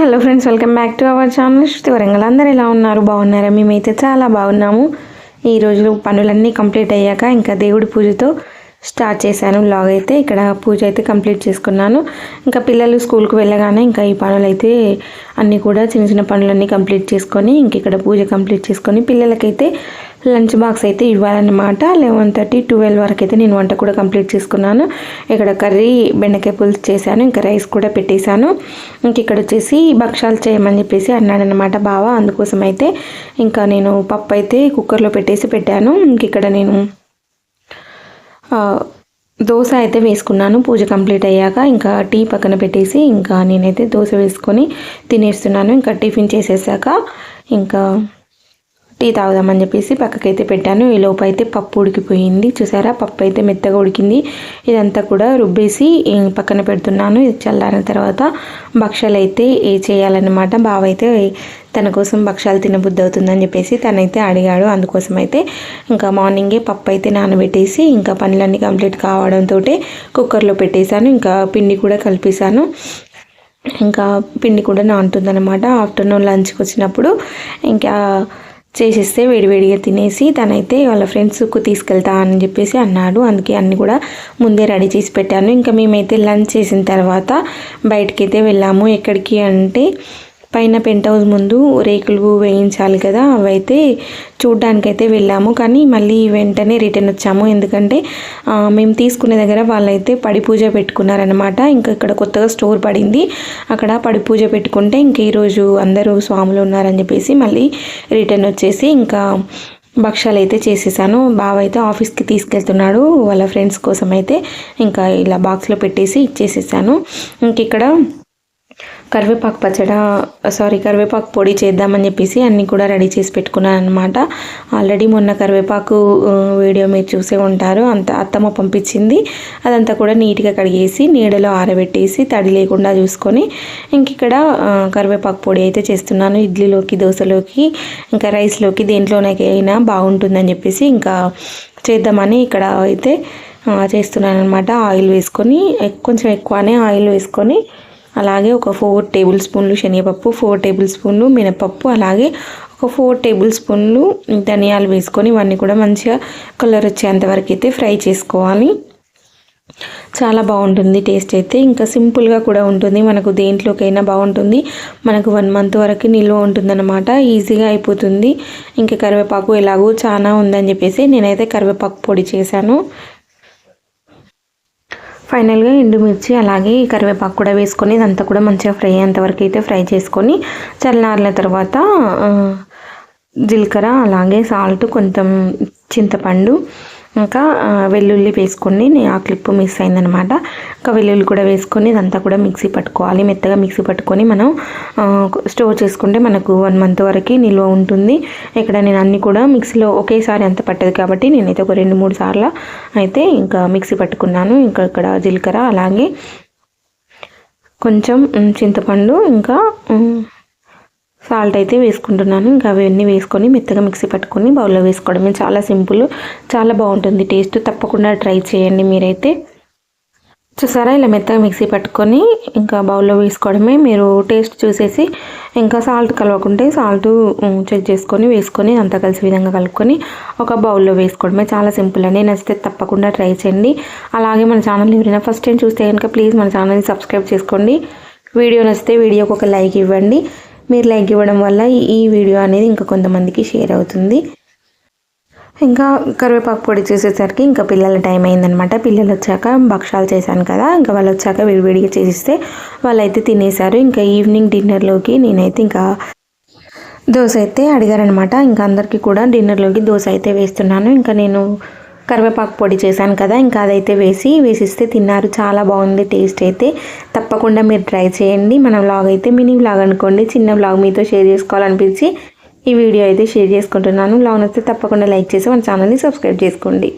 Hello friends welcome back to our channel. Shruti Warangal. అందరు ఎలా ఉన్నారు? బాగున్నారా? మేమైతే చాలా బాగున్నాము. ఈ రోజు పనులన్నీ కంప్లీట్ అయ్యాక ఇంకా దేవుడి పూజతో స్టార్ట్ చేశాను బ్లాగ్ అయితే. ఇక్కడ పూజ అయితే కంప్లీట్ చేసుకున్నాను. ఇంకా పిల్లలు స్కూల్కి వెళ్ళగానే ఇంకా ఈ పనులు అయితే అన్నీ కూడా చిన్న చిన్న పనులన్నీ కంప్లీట్ చేసుకొని ఇంక ఇక్కడ పూజ కంప్లీట్ చేసుకొని పిల్లలకైతే లంచ్ బాక్స్ అయితే ఇవ్వాలన్నమాట. లెవెన్ థర్టీ ట్వెల్వ్ వరకు అయితే నేను వంట కూడా కంప్లీట్ చేసుకున్నాను. ఇక్కడ కర్రీ బెండకాయ పులుసు చేశాను ఇంకా రైస్ కూడా పెట్టేశాను. ఇంక ఇక్కడ వచ్చేసి భక్షాలు చేయమని చెప్పేసి అన్నాడనమాట బావ. అందుకోసం అయితే ఇంకా నేను పప్పు అయితే కుక్కర్లో పెట్టేసి పెట్టాను. ఇంక ఇక్కడ నేను దోశ అయితే వేసుకున్నాను. పూజ కంప్లీట్ అయ్యాక ఇంకా టీ పక్కన పెట్టేసి ఇంకా నేనైతే దోశ వేసుకొని తినేస్తున్నాను. ఇంకా టిఫిన్ చేసేసాక ఇంకా టీ తాగుదామని చెప్పేసి పక్కకైతే పెట్టాను. ఈ లోపు అయితే పప్పు ఉడికిపోయింది. చూసారా? పప్పు అయితే మెత్తగా ఉడికింది. ఇదంతా కూడా రుబ్బేసి పక్కన పెడుతున్నాను. ఇది చల్లారిన తర్వాత భక్షాలు అయితే ఏ చేయాలన్నమాట. బావ అయితే తన కోసం భక్షాలు తినబుద్ధి అవుతుందని చెప్పేసి తనైతే అడిగాడు. అందుకోసం అయితే ఇంకా మార్నింగే పప్పు అయితే నానబెట్టేసి ఇంకా పనులన్నీ కంప్లీట్ కావడంతో కుక్కర్లో పెట్టేశాను. ఇంకా పిండి కూడా కలిపేశాను. ఇంకా పిండి కూడా నానుతుందన్నమాట. ఆఫ్టర్నూన్ లంచ్కి వచ్చినప్పుడు ఇంకా చేసేస్తే వేడివేడిగా తినేసి తనైతే వాళ్ళ ఫ్రెండ్స్కు తీసుకెళ్తా అని చెప్పేసి అన్నాడు. అందుకే అన్నీ కూడా ముందే రెడీ చేసి పెట్టాను. ఇంకా మేమైతే లంచ్ చేసిన తర్వాత బయటకైతే వెళ్ళాము. ఎక్కడికి అంటే పైన పెంట్ హౌస్ ముందు రేకులు వేయించాలి కదా అవైతే చూడ్డానికైతే వెళ్ళాము. కానీ మళ్ళీ వెంటనే రిటర్న్ వచ్చాము. ఎందుకంటే మేము తీసుకునే దగ్గర వాళ్ళైతే పడి పూజ పెట్టుకున్నారనమాట ఇంకా ఇక్కడ కొత్తగా స్టోర్ పడింది. అక్కడ పడి పూజ పెట్టుకుంటే ఇంక ఈరోజు అందరూ స్వాములు ఉన్నారని చెప్పేసి మళ్ళీ రిటర్న్ వచ్చేసి ఇంకా భక్ష్యాలు అయితే చేసేసాను. బావ అయితే ఆఫీస్కి తీసుకెళ్తున్నాడు. వాళ్ళ ఫ్రెండ్స్ కోసం అయితే ఇంకా ఇలా బాక్స్లో పెట్టేసి ఇచ్చేసేసాను. ఇంక ఇక్కడ కరివేపాకు పచ్చడ సారీ కరివేపాకు పొడి చేద్దామని చెప్పేసి అన్నీ కూడా రెడీ చేసి పెట్టుకున్నాను అనమాట ఆల్రెడీ మొన్న కరివేపాకు వీడియో మీరు చూసే ఉంటారు. అంత అత్తమ్మ పంపించింది. అదంతా కూడా నీట్గా కడిగేసి నీడలో ఆరబెట్టేసి తడి లేకుండా చూసుకొని ఇంక ఇక్కడ కరివేపాకు పొడి అయితే చేస్తున్నాను. ఇడ్లీలోకి దోశలోకి ఇంకా రైస్లోకి దేంట్లోనైనా బాగుంటుందని చెప్పేసి ఇంకా చేద్దామని ఇక్కడ అయితే చేస్తున్నాను అనమాట ఆయిల్ వేసుకొని కొంచెం ఎక్కువనే ఆయిల్ వేసుకొని అలాగే ఒక ఫోర్ టేబుల్ స్పూన్లు శనగపప్పు ఫోర్ టేబుల్ స్పూన్లు మినపప్పు అలాగే ఒక ఫోర్ టేబుల్ స్పూన్లు ధనియాలు వేసుకొని ఇవన్నీ కూడా మంచిగా కలర్ వచ్చేంత వరకు అయితే ఫ్రై చేసుకోవాలి. చాలా బాగుంటుంది టేస్ట్ అయితే. ఇంకా సింపుల్గా కూడా ఉంటుంది. మనకు దేంట్లోకైనా బాగుంటుంది. మనకు వన్ మంత్ వరకు నిల్వ ఉంటుందన్నమాట. ఈజీగా అయిపోతుంది. ఇంకా కరివేపాకు ఎలాగో చాలా ఉందని చెప్పేసి నేనైతే కరివేపాకు పొడి చేశాను. ఫైనల్గా ఎండుమిర్చి అలాగే కరివేపాకు కూడా వేసుకొని ఇదంతా కూడా మంచిగా ఫ్రై అయ్యేంతవరకు అయితే ఫ్రై చేసుకొని చల్లారిన తర్వాత జీలకర్ర అలాగే సాల్ట్ కొంచెం చింతపండు ఇంకా వెల్లుల్లి వేసుకొని ఆ క్లిప్ మిస్ అయిందనమాట. ఇంకా వెల్లుల్లి కూడా వేసుకొని ఇదంతా కూడా మిక్సీ పట్టుకోవాలి. మెత్తగా మిక్సీ పట్టుకొని మనం స్టోర్ చేసుకుంటే మనకు వన్ మంత్ వరకు నిల్వ ఉంటుంది. ఇక్కడ నేను అన్నీ కూడా మిక్సీలో ఒకేసారి అంత పట్టదు కాబట్టి నేనైతే ఒక రెండు మూడు సార్లు అయితే ఇంకా మిక్సీ పట్టుకున్నాను. ఇంకా ఇక్కడ జీలకర్ర అలాగే కొంచెం చింతపండు ఇంకా సాల్ట్ అయితే వేసుకుంటున్నాను. ఇంకా అవన్నీ వేసుకొని మెత్తగా మిక్సీ పట్టుకొని బౌల్లో వేసుకోవడమే చాలా సింపుల్ చాలా బాగుంటుంది. టేస్ట్ తప్పకుండా ట్రై చేయండి మీరైతే. చూసారా ఇలా మెత్తగా మిక్సీ పట్టుకొని ఇంకా బౌల్లో వేసుకోవడమే. మీరు టేస్ట్ చూసేసి ఇంకా సాల్ట్ కలవకుంటే సాల్ట్ చెక్ చేసుకొని వేసుకొని అంతా కలిసి విధంగా కలుపుకొని ఒక బౌల్లో వేసుకోవడమే చాలా సింపుల్ అండి. నచ్చితే తప్పకుండా ట్రై చేయండి. అలాగే మన ఛానల్ ఎవరైనా ఫస్ట్ టైం చూస్తే కనుక ప్లీజ్ మన ఛానల్ని సబ్స్క్రైబ్ చేసుకోండి. వీడియో నచ్చితే వీడియోకి ఒక లైక్ ఇవ్వండి. మీరు లైక్ ఇవ్వడం వల్ల ఈ వీడియో అనేది ఇంకా కొంతమందికి షేర్ అవుతుంది. ఇంకా కరివేపాకు పొడి చేసేసరికి ఇంకా పిల్లల టైం అయిందనమాట పిల్లలు వచ్చాక భక్షాలు చేశాను కదా. ఇంకా వాళ్ళు వచ్చాక విడివిడిగా చేసిస్తే వాళ్ళైతే తినేశారు. ఇంకా ఈవినింగ్ డిన్నర్లోకి నేనైతే ఇంకా దోశ అయితే అడిగారనమాట ఇంకా అందరికీ కూడా డిన్నర్లోకి దోశ అయితే వేస్తున్నాను. ఇంకా నేను కరివేపాకు పొడి చేశాను కదా ఇంకా అదైతే వేసి వేసిస్తే తిన్నారు. చాలా బాగుంది టేస్ట్ అయితే. తప్పకుండా మీరు ట్రై చేయండి. మన వ్లాగ్ అయితే మినీ వ్లాగ్ అనుకోండి. చిన్న వ్లాగ్ మీతో షేర్ చేసుకోవాలనిపించి ఈ వీడియో అయితే షేర్ చేసుకుంటున్నాను. వ్లాగ్ నచ్చితే తప్పకుండా లైక్ చేసి మన ఛానల్ని సబ్స్క్రైబ్ చేసుకోండి.